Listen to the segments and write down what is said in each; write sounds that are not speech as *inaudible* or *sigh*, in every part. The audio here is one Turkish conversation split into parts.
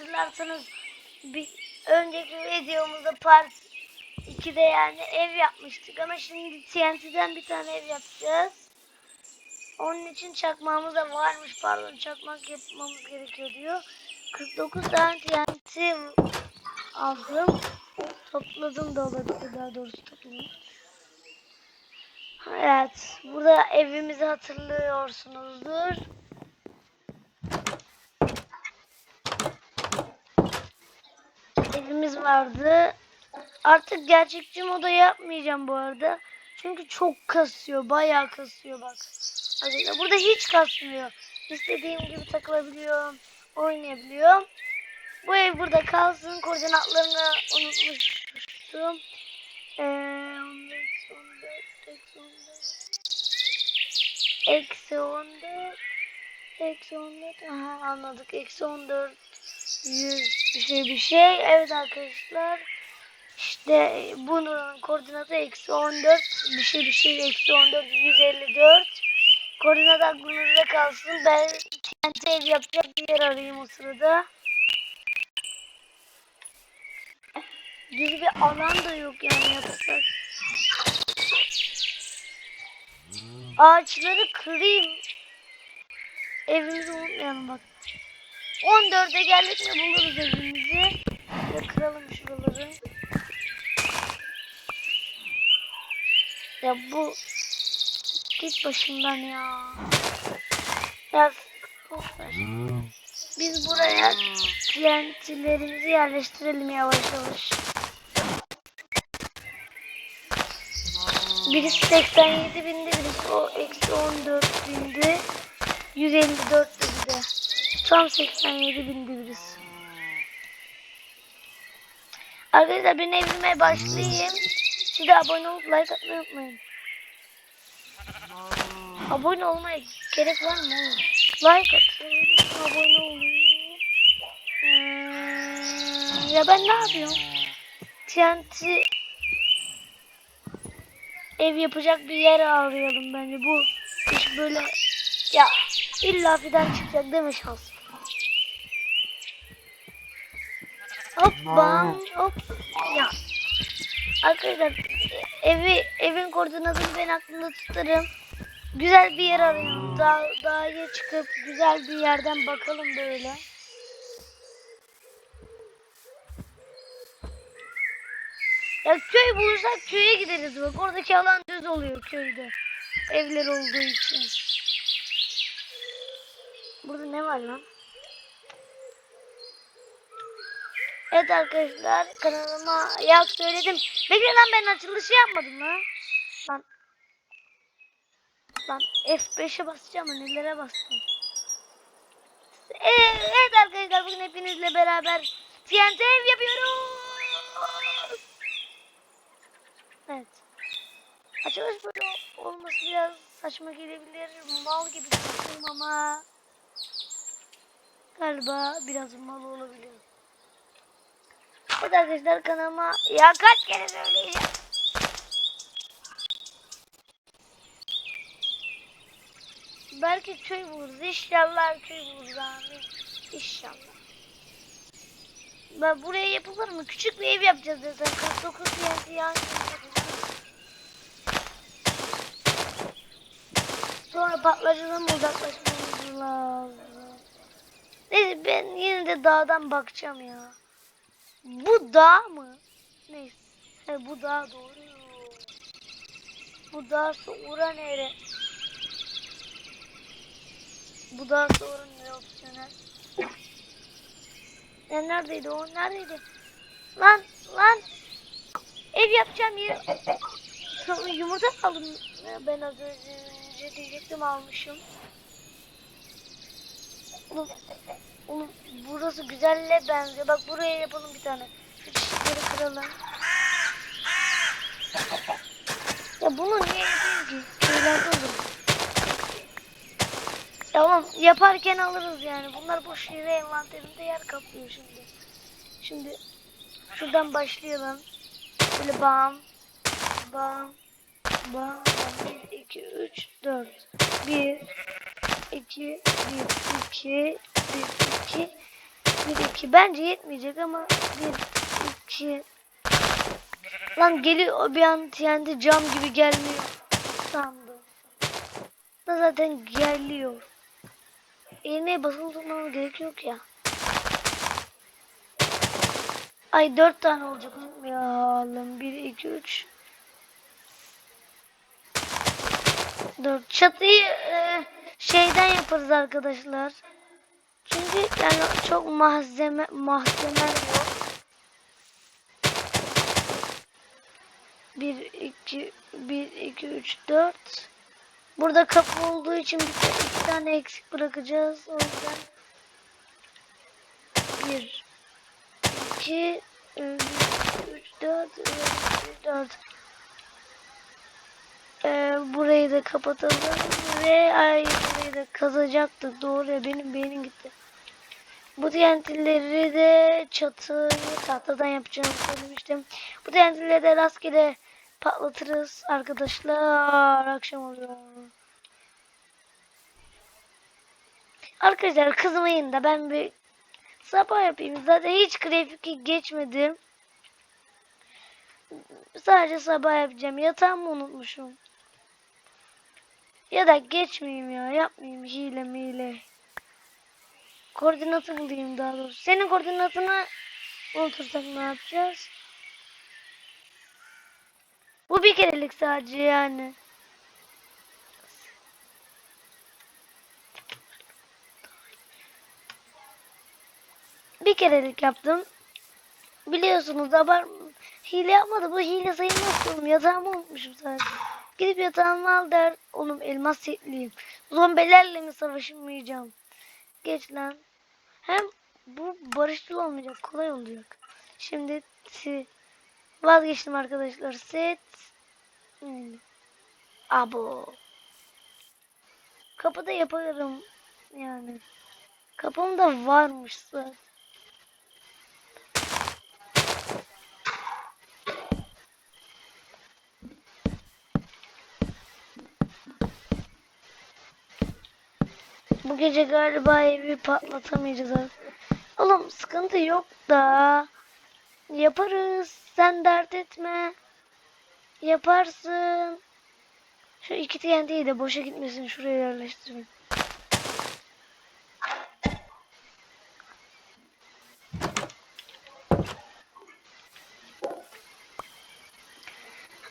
hatırlarsanız bir önceki videomuzda part 2'de yani ev yapmıştık ama şimdi TNT'den bir tane ev yapacağız. Onun için çakmağımız da varmış pardon çakmak yapmamız gerekiyor diyor. 49 tane TNT aldım. Topladım da olabilir daha doğrusu topladım. Evet burada evimizi hatırlıyorsunuzdur. Evimiz vardı. Artık gerçekçi moda yapmayacağım bu arada. Çünkü çok kasıyor. Bayağı kasıyor bak. Arkadaşlar burada hiç kasmıyor. İstediğim gibi takılabiliyorum. Oynayabiliyorum. Bu ev burada kalsın. Koordinatlarını unutmuştum. Ee, 15, 14, eksi 14. Eksi 14. Eksi 14. Aha anladık. Eksi 14. 100 bir şey bir şey. Evet arkadaşlar. İşte bunun koordinatı eksi 14 bir şey bir şey eksi 14 154 koordinat aklınızda kalsın. Ben kendi ev yapacak bir yer arayayım o sırada. Düz bir alan da yok yani yapacak. Ağaçları kırayım. Evimizi unutmayalım bak 14'e geldik mi buluruz evimizi ve kıralım şuraları Ya bu git başımdan ya. Ya. Biz buraya TNT'lerimizi yerleştirelim yavaş yavaş. Birisi 87 bindi, birisi o eksi 14 bindi. 154 bindi. Tam 87 bindi birisi. Arkadaşlar ben evime başlayayım. Siz de abone olup like atmayı unutmayın. Abone olmaya gerek var mı? Like atın, abone olun. Hmm, ya ben ne yapıyorum? TNT ev yapacak bir yer arayalım bence. Bu iş böyle ya illa fidan çıkacak değil mi şans? Hop bam hop ya. Arkadaşlar evi evin koordinatını ben aklımda tutarım. Güzel bir yer arayalım. Dağ, dağa çıkıp güzel bir yerden bakalım böyle. Ya köy bulursak köye gideriz bak. Oradaki alan düz oluyor köyde. Evler olduğu için. Burada ne var lan? Evet arkadaşlar kanalıma ya söyledim. Bekle lan ben açılışı yapmadım lan. Lan. Lan F5'e basacağım nelere bastım. Evet, arkadaşlar bugün hepinizle beraber TNT ev yapıyoruz. Evet. Açılış böyle olması biraz saçma gelebilir. Mal gibi ama galiba biraz mal olabilir. Evet arkadaşlar kanalıma ya kaç kere söyleyeceğim. Belki köy buluruz. İnşallah köy buluruz abi. İnşallah. Ben buraya yapılır mı? Küçük bir ev yapacağız zaten. 49 TNT yan Sonra patlıcıdan uzaklaşmamız lazım. Neyse ben yine de dağdan bakacağım ya. Bu dağ mı? Neyse. He, bu dağ doğru. Bu dağ sonra nere? Bu dağ sonra nere opsiyonel? Ya neredeydi o? Neredeydi? Lan lan. Ev yapacağım yer. Sonra yumurta aldım. Ben az önce diyecektim almışım. Oğlum, oğlum burası güzelle benziyor. Bak buraya yapalım bir tane. Şu çiçekleri kıralım. Ya bunu niye yapayım ki? Köylerde olur. Tamam yaparken alırız yani. Bunlar boş yere envanterimde yer kaplıyor şimdi. Şimdi şuradan başlayalım. Böyle bam bam bam 1 2 3 4 1 2 1 2 1 2 Bir iki. Bence yetmeyecek ama bir iki. Lan geliyor bir an TNT cam gibi gelmiyor. Sandım. Da zaten geliyor. İğneye basılı tutmama gerek yok ya. Ay dört tane olacak unutmayalım. Bir, iki, üç. Dört. Çatıyı e, şeyden yaparız arkadaşlar. Çünkü yani çok malzeme malzeme yok. 1 2 1 2 3 4 Burada kapı olduğu için bir iki tane eksik bırakacağız. O yüzden 1 2 3 4 4 e, burayı da kapatalım ve ay burayı da kazacaktık doğru ya benim beynim gitti. Bu TNT'leri de çatıyı tahtadan yapacağımı söylemiştim. Bu TNT'leri de rastgele patlatırız arkadaşlar. Akşam oluyor. Arkadaşlar kızmayın da ben bir sabah yapayım. Zaten hiç grafik geçmedim. Sadece sabah yapacağım. Yatağımı unutmuşum. Ya da geçmeyeyim ya. Yapmayayım hile mile. Koordinatı bulayım daha doğrusu. Senin koordinatını unutursak ne yapacağız? Bu bir kerelik sadece yani. Bir kerelik yaptım. Biliyorsunuz da hile yapmadı. Bu hile sayılmaz oğlum. Yatağımı unutmuşum sadece. Gidip yatağımı al der. Oğlum elmas setliyim. Zombilerle mi savaşmayacağım? Geç lan. Hem bu barışçıl olmayacak. Kolay olacak. Şimdi vazgeçtim arkadaşlar. Set. Hmm. Abo. Kapıda yaparım. Yani. Kapımda varmış zaten. Gece galiba evi patlatamayacağız abi. Oğlum sıkıntı yok da. Yaparız. Sen dert etme. Yaparsın. Şu iki TNT'yi de boşa gitmesin. Şuraya yerleştirin.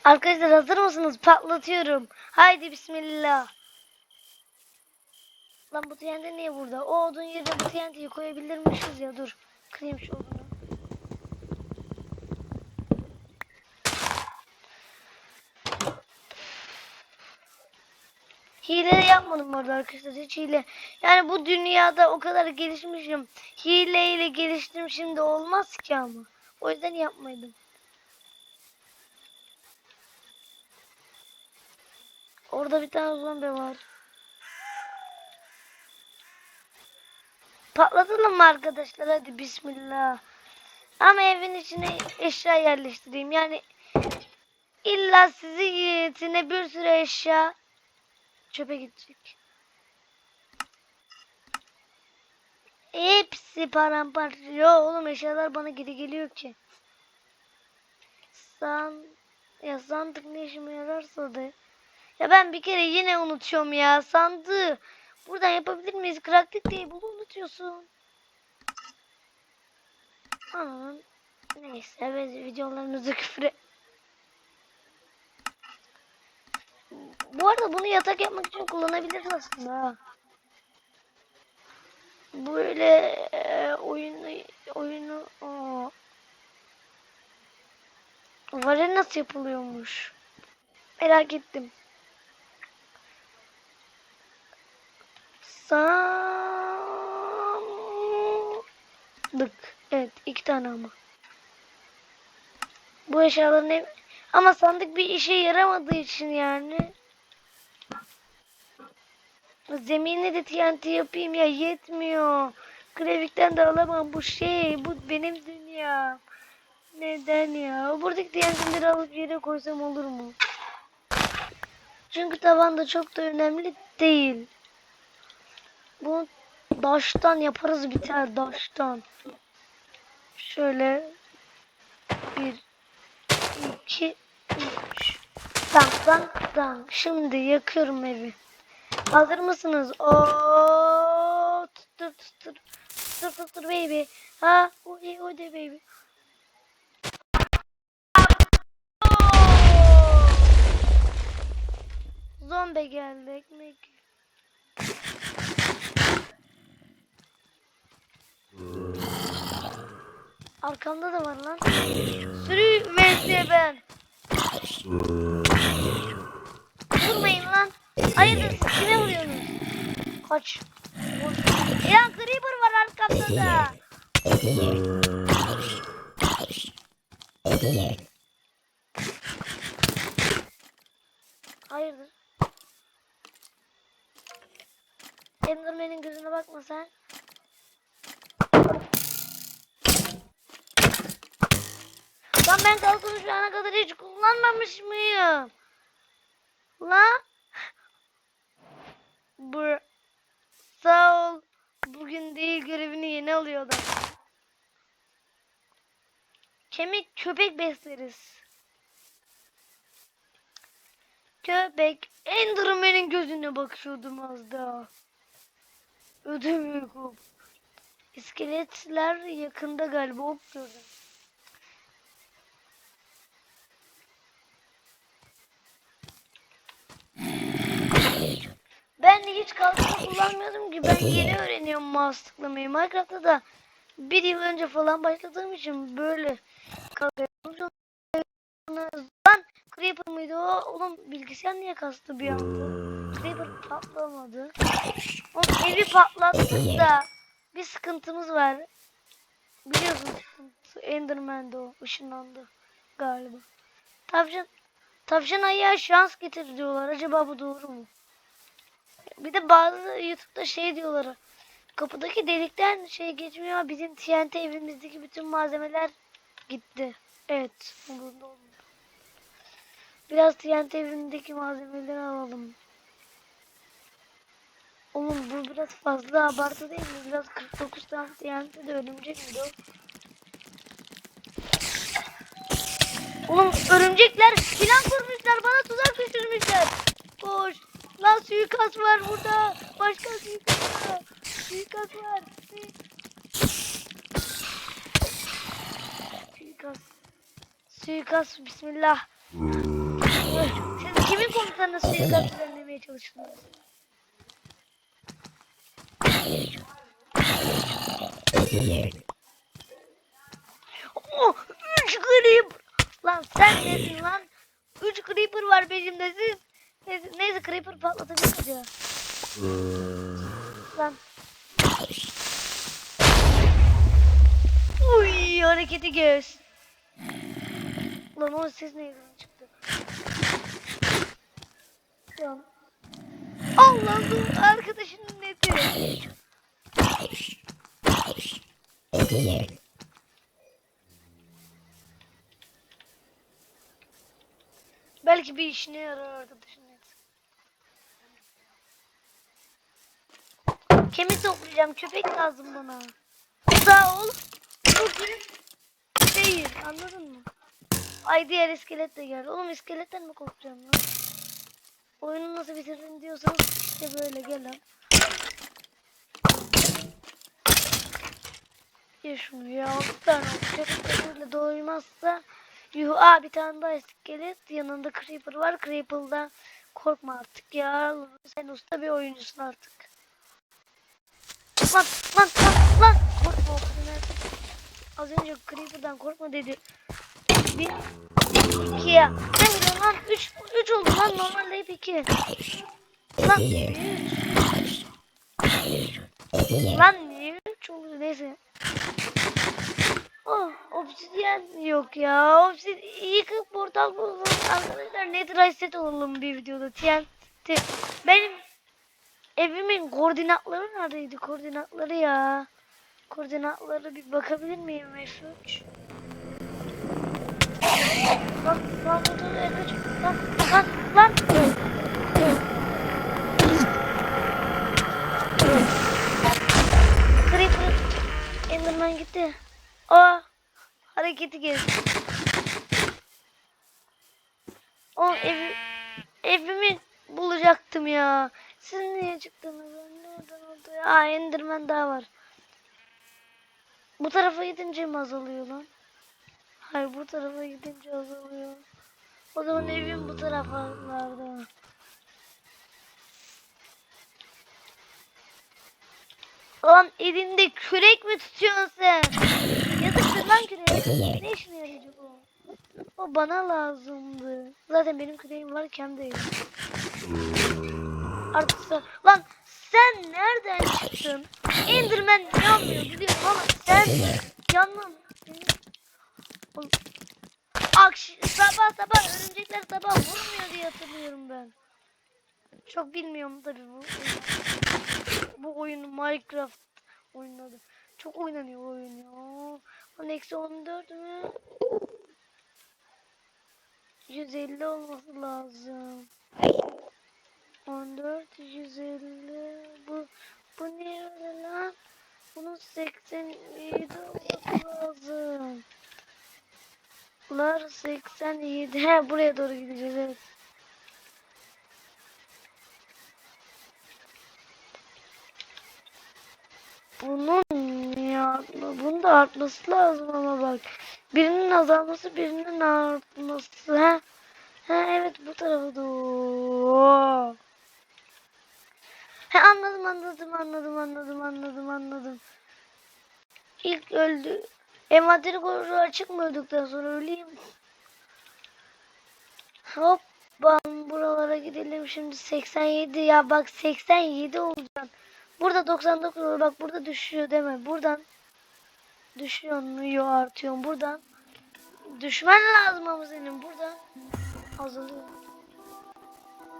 Arkadaşlar hazır mısınız? Patlatıyorum. Haydi bismillah. Lan bu TNT niye burada? O odun yerine bu TNT'yi koyabilirmişiz ya. Dur. Kırayım şu odunu. Hile yapmadım orada arkadaşlar. Hiç hile. Yani bu dünyada o kadar gelişmişim. Hileyle geliştim şimdi olmaz ki ama. O yüzden yapmadım. Orada bir tane zombi var. Patlatalım arkadaşlar? Hadi bismillah. Ama evin içine eşya yerleştireyim. Yani illa sizi yiyetine bir sürü eşya çöpe gidecek. Hepsi paramparça. Yo oğlum eşyalar bana geri geliyor ki. San ya sandık ne işime yararsa da. Ya ben bir kere yine unutuyorum ya sandığı. Buradan yapabilir miyiz? Diye bunu unutuyorsun. Aman. Neyse biz videolarımızı *laughs* küfür e- Bu arada bunu yatak yapmak için kullanabiliriz aslında. Böyle e, oyunu oyunu o Vare nasıl yapılıyormuş? Merak ettim. Sandık. Evet iki tane ama. Bu eşyaların hep... Ama sandık bir işe yaramadığı için yani. Zeminine de TNT yapayım ya yetmiyor. Grafikten de alamam bu şey. Bu benim dünya. Neden ya? Buradaki TNT'leri alıp yere koysam olur mu? Çünkü tavan da çok da önemli değil. Bunu Daştan yaparız biter daştan. Şöyle bir iki üç dank dank dank. Şimdi yakıyorum evi. Hazır mısınız? Oo, tuttur tuttur tuttur tuttur baby. Ha, o de o de baby. Zombi geldi ekmek. Arkamda da var lan. Sürü Messi ben. Vurmayın lan. Hayırdır kime vuruyorsunuz? Kaç. Ya Creeper var arkamda da. Hayırdır? Enderman'in gözüne bakma sen. Lan ben kalkını şu ana kadar hiç kullanmamış mıyım? La? Bu sağ ol. Bugün değil görevini yeni alıyor adam. Kemik köpek besleriz. Köpek Enderman'in gözüne bakıyordum az daha. Ödüm yok. İskeletler yakında galiba hop gördüm. Ben de hiç kalkanı kullanmıyordum ki. Ben yeni öğreniyorum mouse tıklamayı. Minecraft'ta da bir yıl önce falan başladığım için böyle kalkanı Lan Creeper mıydı o? Oğlum bilgisayar niye kastı bir anda? Creeper patlamadı. Oğlum evi patlattık da bir sıkıntımız var. Biliyorsun sıkıntı. Enderman'de o ışınlandı galiba. Tavşan, tavşan ayağa şans getir diyorlar. Acaba bu doğru mu? Bir de bazı YouTube'da şey diyorlar. Kapıdaki delikten şey geçmiyor bizim TNT evimizdeki bütün malzemeler gitti. Evet. Umurumda olmadı. Biraz TNT evindeki malzemeleri alalım. Oğlum bu biraz fazla abartı değil mi? Biraz 49 tane TNT de örümcek miydi? Oğlum örümcekler plan kurmuşlar bana tuzak düşürmüşler. Suikast var burada. Başka suikast var. Suikast var. Suikast. Suikast bismillah. Siz kimin komutanına suikast düzenlemeye çalıştınız? Oh, üç creeper. Lan sen nesin lan? Üç creeper var peşimde siz. Neyse, neyse creeper patlatabiliriz ya. Lan. Uy hareketi göz. Lan o ses nereden çıktı? Lan. Allah bu arkadaşının neti. Belki bir işine yarar arkadaşın neti. Kemik toplayacağım. Köpek lazım bana. Sağ ol. Bugün değil. Anladın mı? Ay diğer iskelet de geldi. Oğlum iskeletten mi korkacağım lan? Oyunu nasıl bitirdin diyorsanız işte böyle gel lan. Ye şunu ya. Bir tane oldu. Köpek de böyle doymazsa Yuh aa bir tane daha iskelet. Yanında creeper var. Creeper'dan korkma artık ya. Sen usta bir oyuncusun artık. Lan lan lan lan. Korkma o kadar. Az önce Creeper'dan korkma dedi. Bir, iki ya. Ne biliyorsun lan? Üç, üç oldu lan. Normalde hep iki. Lan üç. Lan niye üç oldu? Neyse. Oh, obsidyen yok ya. Obsidyen yıkık portal bulalım. Arkadaşlar nether set olalım bir videoda. TNT. Benim evimin koordinatları neredeydi? Koordinatları ya. Koordinatları bir bakabilir miyim F3? Lan lan F3. Lan lan lan. Enderman gitti. Aa hareketi geldi. O evi evimi bulacaktım ya. Siz niye çıktınız? Nereden oldu ya? Aa Enderman daha var. Bu tarafa gidince mi azalıyor lan? Hayır bu tarafa gidince azalıyor. O zaman evim bu taraflarda. Lan elinde kürek mi tutuyorsun sen? Lan kürek. Ne işine yarayacak o? O bana lazımdı. Zaten benim küreğim varken değil. Artık sen... Lan sen nereden çıktın? Enderman yanmıyor biliyorum ama sen yanmam. Akş sabah sabah örümcekler sabah vurmuyor diye hatırlıyorum ben. Çok bilmiyorum tabii bu. Bu oyunu Minecraft oynadı. Çok oynanıyor oyun ya. Lan eksi 14 mü? 150 olması lazım. 14 150 bu bu ne öyle lan? Bunun 87 olması lazım. Bunlar 87. He buraya doğru gideceğiz evet. Bunun bunun da artması lazım ama bak. Birinin azalması birinin artması. Ha? Ha evet bu tarafa doğru. He anladım anladım anladım anladım anladım anladım. İlk öldü. Envanteri koru açık mı öldükten sonra öleyim. Hop ben buralara gidelim şimdi 87 ya bak 87 olacak. Burada 99 olur bak burada düşüyor deme. Buradan düşüyor artıyor buradan. Düşmen lazım ama senin buradan azalıyor.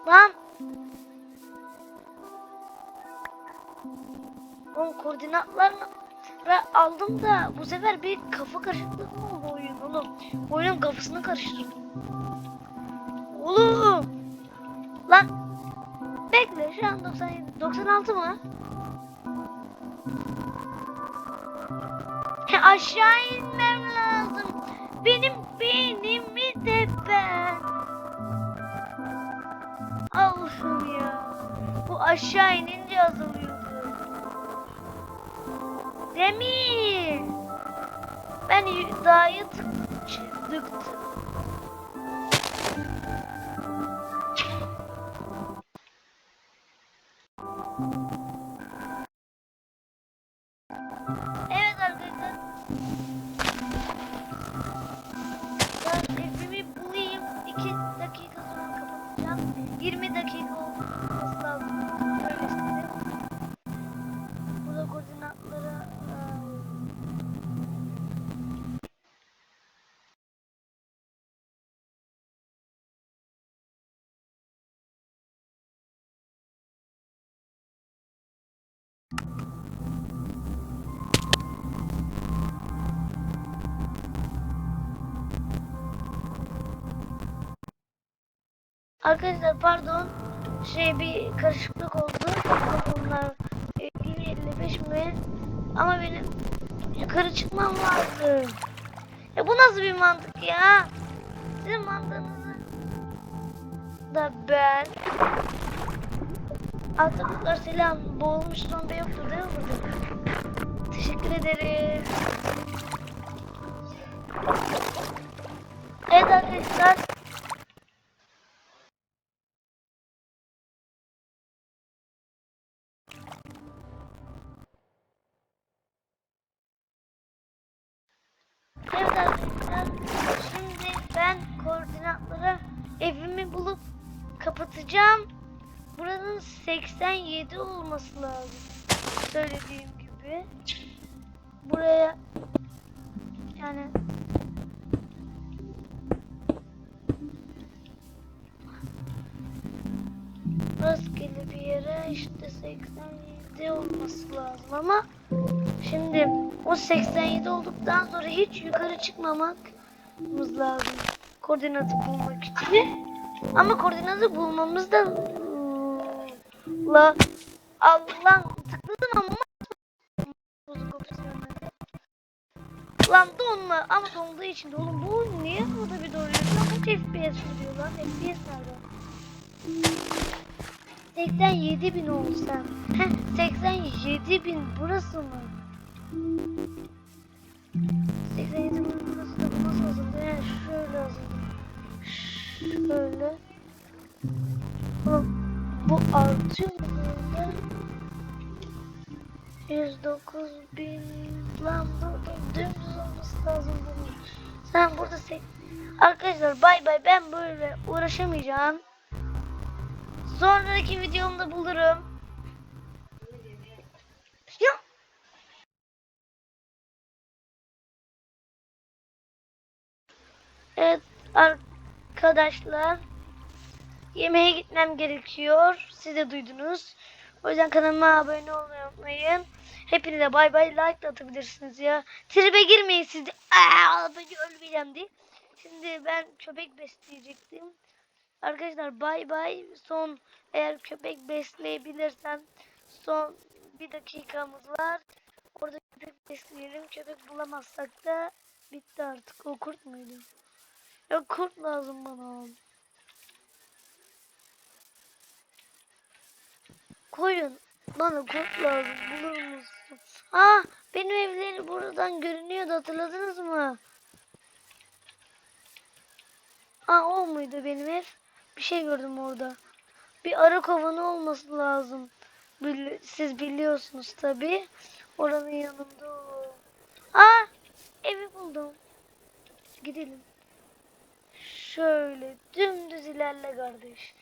Lan Oğlum koordinatlarını ve aldım da bu sefer bir kafa karışıklığı oldu oyun oğlum? Oyunun kafasını karıştırdım. Oğlum! Lan! Bekle şu an 97. 96 mı? Aşağı inmem lazım. Benim beynimi de ben. Allah'ım ya. Bu aşağı inince azalıyordu. Demir. Ben dağı. Evet Arkadaşlar pardon şey bir karışıklık oldu. Bunlar e, 55 mi? Ama benim yukarı çıkmam lazım. Ya bu nasıl bir mantık ya? Sizin mantığınızı da ben Atabuklar selam. Boğulmuş zombi yoktur değil mi burada? Teşekkür ederim. Evet arkadaşlar 87 olması lazım. Söylediğim gibi. Buraya yani rastgele bir yere işte 87 olması lazım ama Şimdi o 87 olduktan sonra hiç yukarı çıkmamamız lazım. Koordinatı bulmak için. Ama koordinatı bulmamız da la Allah tıkladım ama bozuk opsiyonu. donma ama donduğu için de oğlum bu oyun niye burada bir donuyor? Kaç FPS vuruyor lan? FPS nerede? 87 bin olsa. Heh 87 bin burası mı? 87 bin burası da bu nasıl hazırlıyor? Yani şöyle hazırlıyor. Şöyle. Oğlum bu mu böyle? 109 bin lan burada dümdüz olması lazım bunun. Sen burada sek... Arkadaşlar bay bay ben böyle uğraşamayacağım. Sonraki videomda bulurum. Ya. Evet arkadaşlar. Yemeğe gitmem gerekiyor. Siz de duydunuz. O yüzden kanalıma abone olmayı unutmayın. Hepinize bay bay like de atabilirsiniz ya. Tribe girmeyin siz de. Aa, ben ölmeyeceğim diye. Şimdi ben köpek besleyecektim. Arkadaşlar bay bay. Son eğer köpek besleyebilirsem son bir dakikamız var. Orada köpek besleyelim. Köpek bulamazsak da bitti artık. O kurt muydu? Ya kurt lazım bana. Koyun. Bana kurt lazım. Bulur musun? Aa, benim evleri buradan görünüyordu. Hatırladınız mı? Aa, o muydu benim ev? Bir şey gördüm orada. Bir arı kovanı olması lazım. Siz biliyorsunuz tabi. Oranın yanında o. Aa, evi buldum. Gidelim. Şöyle dümdüz ilerle kardeş.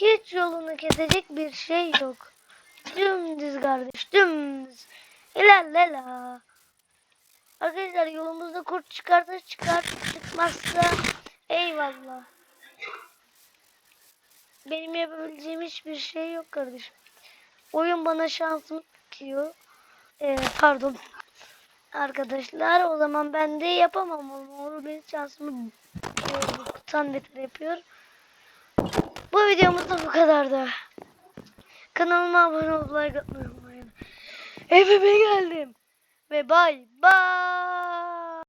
Hiç yolunu kesecek bir şey yok. Dümdüz kardeş dümdüz. İlerle la. Arkadaşlar yolumuzda kurt çıkarsa çıkar çıkmazsa eyvallah. Benim yapabileceğim hiçbir şey yok kardeşim. Oyun bana şansımı tutuyor. Ee, pardon. Arkadaşlar o zaman ben de yapamam. Onu benim şansımı tutan beter yapıyor. Bu videomuz da bu kadardı. Kanalıma abone olup like atmayı unutmayın. Evime geldim. Ve bay bay.